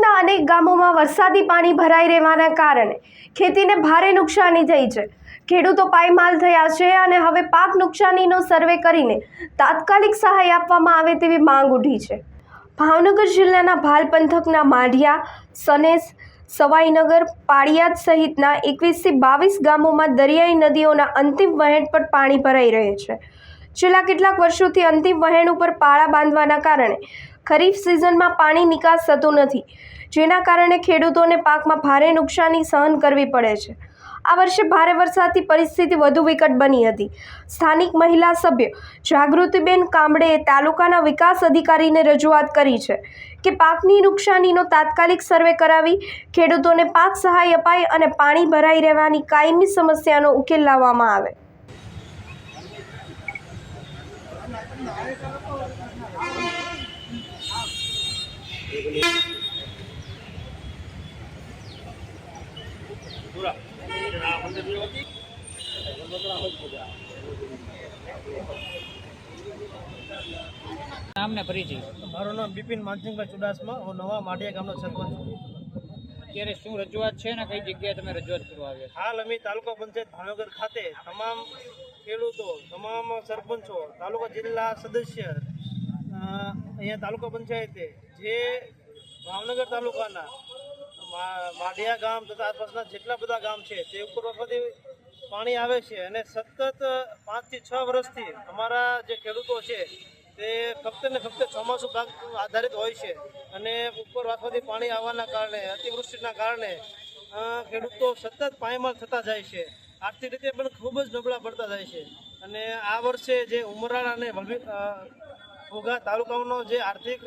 પંથકના અનેક ગામોમાં વરસાદી પાણી ભરાઈ રહેવાના કારણે ખેતીને ભારે નુકસાની થઈ છે. ખેડૂતો પાયમાલ થયા છે અને હવે પાક નુકસાનીનો સર્વે કરીને તાત્કાલિક સહાય આપવામાં આવે તેવી માંગ ઉઠી છે. ભાવનગર જિલ્લાના ભાલ પંથકના માઢિયા, સનેસ, સવાઈનગર, પાળિયાદ સહિતના એકવીસથી બાવીસ ગામોમાં દરિયાઈ નદીઓના અંતિમ વહેણ પર પાણી ભરાઈ રહે છે. છેલ્લા કેટલાક વર્ષોથી અંતિમ વહેણ ઉપર પાળા બાંધવાના કારણે ખરીફ સિઝનમાં પાણી નિકાસ થતો નથી, જેના કારણે ખેડૂતોને પાકમાં ભારે નુકસાની સહન કરવી પડે છે. આ વર્ષે ભારે વરસાદથી પરિસ્થિતિ વધુ વિકટ બની હતી. સ્થાનિક મહિલા સભ્ય જાગૃતિબેન કામડેએ તાલુકાના વિકાસ અધિકારીને રજૂઆત કરી છે કે પાકની નુકસાનીનો તાત્કાલિક સર્વે કરાવી ખેડૂતોને પાક સહાય અપાય અને પાણી ભરાઈ રહેવાની કાયમી સમસ્યાનો ઉકેલ લાવવામાં આવે. નામ ને પરિચય. મારું નામ બિપિન માનસિંહભાઈ ચુડાસમા. હું નવા માઢિયા ગામનો સરપંચ છું. અત્યારે શું રજૂઆત છે ને કઈ જગ્યાએ તમે રજૂઆત કરવા આવ્યા હાલ અમે તાલુકા પંચાયત ભાવનગર ખાતે તમામ ખેડૂતો તમામ સરપંચો તાલુકા જિલ્લા સદસ્ય અહીંયા તાલુકા પંચાયતે જે ભાવનગર તાલુકાના માઢિયા ગામ તથા આસપાસના જેટલા બધા ગામ છે તે ઉપર વખતે પાણી આવે છે અને સતત પાંચથી છ વર્ષથી અમારા જે ખેડૂતો છે તે ફક્ત ને ફક્ત ચોમાસું ભાગ આધારિત હોય છે અને ઉપર વાસમાંથી પાણી આવવાના કારણે, અતિવૃષ્ટિના કારણે ખેડૂતો સતત પાયમાલ થતા જાય છે. આર્થિક રીતે પણ ખૂબ જ નબળા પડતા જાય છે. અને આ વર્ષે જે ઉમરાળ અને ઘોઘા તાલુકાનો જે આર્થિક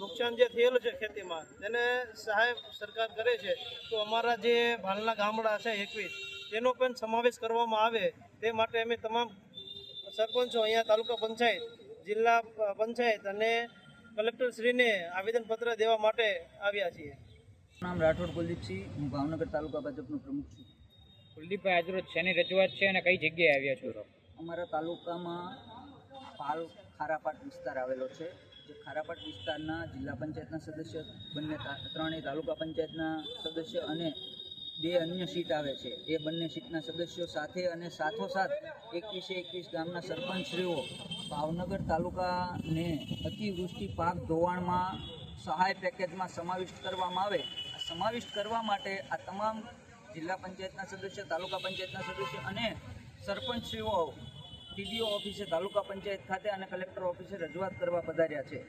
નુકસાન જે થયેલું છે ખેતીમાં તેને સહાય સરકાર કરે છે. તો અમારા જે ભાલના ગામડા છે એકવીસ તેનો પણ સમાવેશ કરવામાં આવે. તે માટે અમે તમામ સરપંચો અહીંયા તાલુકા પંચાયત જિલ્લા પંચાયત અને કલેક્ટરશ્રીને આવેદનપત્ર દેવા માટે આવ્યા છીએ. નામ રાઠોડ કુલદીપસિંહ હું ભાવનગર તાલુકા ભાજપનો પ્રમુખ છું. કુલદીપભાઈ આજરોજ શેની રજૂઆત છે અને કઈ જગ્યાએ આવ્યા છો? અમારા તાલુકામાં પાલ ખારાપાટ વિસ્તાર આવેલો છે, જે ખારાપાટ વિસ્તારના જિલ્લા પંચાયતના સદસ્ય બંને ત્રણેય તાલુકા પંચાયતના સદસ્ય અને બે અન્ય સીટ આવે છે. એ બંને સીટના સદસ્યો સાથે અને સાથોસાથ એકવીસે એકવીસ ગામના સરપંચશ્રીઓ ભાવનગર તાલુકાને અતિવૃષ્ટિ પાક ધોવાણમાં સહાય પેકેજમાં સમાવિષ્ટ કરવામાં આવે. સમાવિષ્ટ કરવા માટે આ તમામ જિલ્લા પંચાયતના સદસ્ય, તાલુકા પંચાયતના સદસ્ય અને સરપંચશ્રીઓ ટીડીઓ ઓફિસે તાલુકા પંચાયત ખાતે અને કલેક્ટર ઓફિસે રજૂઆત કરવા પધાર્યા છે.